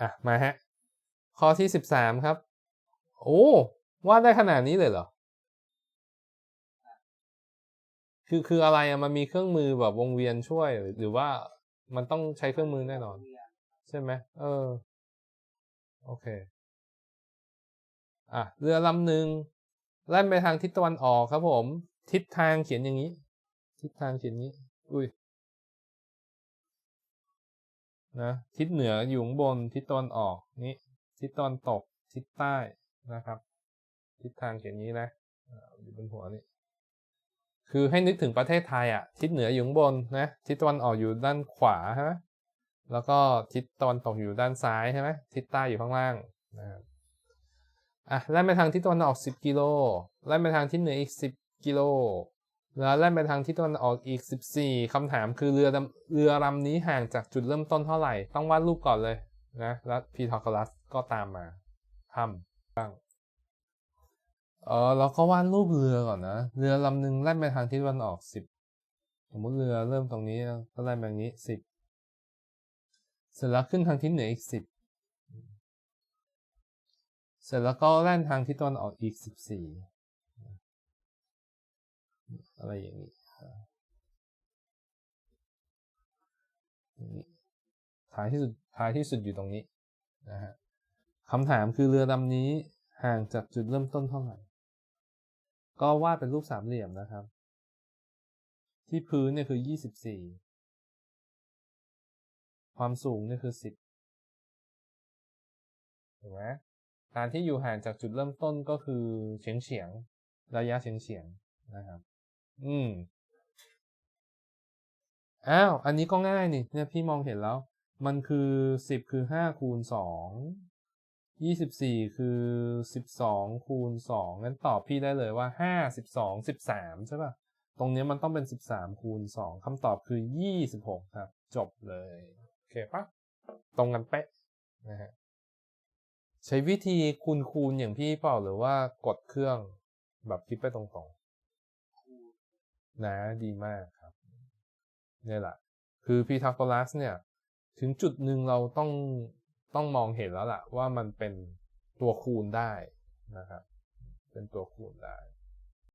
อะ มาฮะ ข้อที่สิบสามครับ โอ้วาดได้ขนาดนี้เลยเหรอ คือคืออะไรอะมันมีเครื่องมือแบบวงเวียนช่วยหรือหรือว่ามันต้องใช้เครื่องมือแน่นอน ใช่ไหมเออ โอเค อะ เรือลำหนึ่งแล่นไปทางทิศตะวันออกครับผม ทิศทางเขียนอย่างนี้ ทิศทางเขียนนี้ อุ้ย นะทิศเหนืออยู่ข้างบนทิศตะวันออกนี้ทิศตะวันตกทิศใต้นะครับ ทิศทางเขียนนี้นะอ่าอยู่บนหัวนี่คือให้นึกถึงประเทศไทยอะ ทิศเหนืออยู่ข้างบนนะทิศตะวันออกอยู่ด้านขวาใช่ไหมแล้วก็ทิศตะวันตกอยู่ด้านซ้ายใช่ไหมทิศใต้อยู่ข้างล่างนะครับอะแล่นไปทางทิศตะวันออก 10 กิโลแล่นไปทางทิศเหนืออีก 10 กิโล แล้วแล่นไปทางทิศตะวันออกอีก 14คำถามคือเรือเรือลำนี้ห่างจากจุดเริ่มต้นเท่าไหร่ ต้องวาดรูปก่อนเลยนะ แล้วพีทาโกรัสก็ตามมาทำบ้าง เออเราก็วาดรูปเรือก่อนนะ เรือลำหนึ่งแล่นไปทางทิศตะวันออกสิบสมมติเรือเริ่มตรงนี้ก็แล่นแบบนี้สิบเสร็จแล้วขึ้นทางทิศเหนืออีกสิบเสร็จแล้วก็แล่นทางทิศตะวันออกอีกสิบสี่ อะไรอย่างนี้ท้ายที่สุดท้ายที่สุดอยู่ตรงนี้นะฮะคำถามคือเรือลำนี้ห่างจากจุดเริ่มต้นเท่าไหร่ ก็วาดเป็นรูปสามเหลี่ยมนะครับ ที่พื้นเนี่ยคือ24ความสูงเนี่ยคือ10ถูกไหมการที่อยู่ห่างจากจุดเริ่มต้นก็คือเฉียงเฉียงระยะเฉียงเฉียงนะครับ อืมอ้าว อันนี้ก็ง่ายนี่ เนี่ยพี่มองเห็นแล้ว มันคือ10คือ5คูณ2 24คือ12คูณ2งั้นตอบพี่ได้เลยว่า5 12 13ใช่ป่ะ ตรงนี้มันต้องเป็น13คูณ2คำตอบคือ26ครับ จบเลย โอเคปะตรงกันเป๊ะนะฮะใช้วิธีคูณคูณอย่างพี่เปล่าหรือว่ากดเครื่องแบบคิดไปตรงๆ นะดีมากครับนี่แหละ คือพีทาโกรัสเนี่ย ถึงจุดหนึ่งเราต้องต้องมองเห็นแล้วล่ะ ว่ามันเป็นตัวคูณได้นะครับ เป็นตัวคูณได้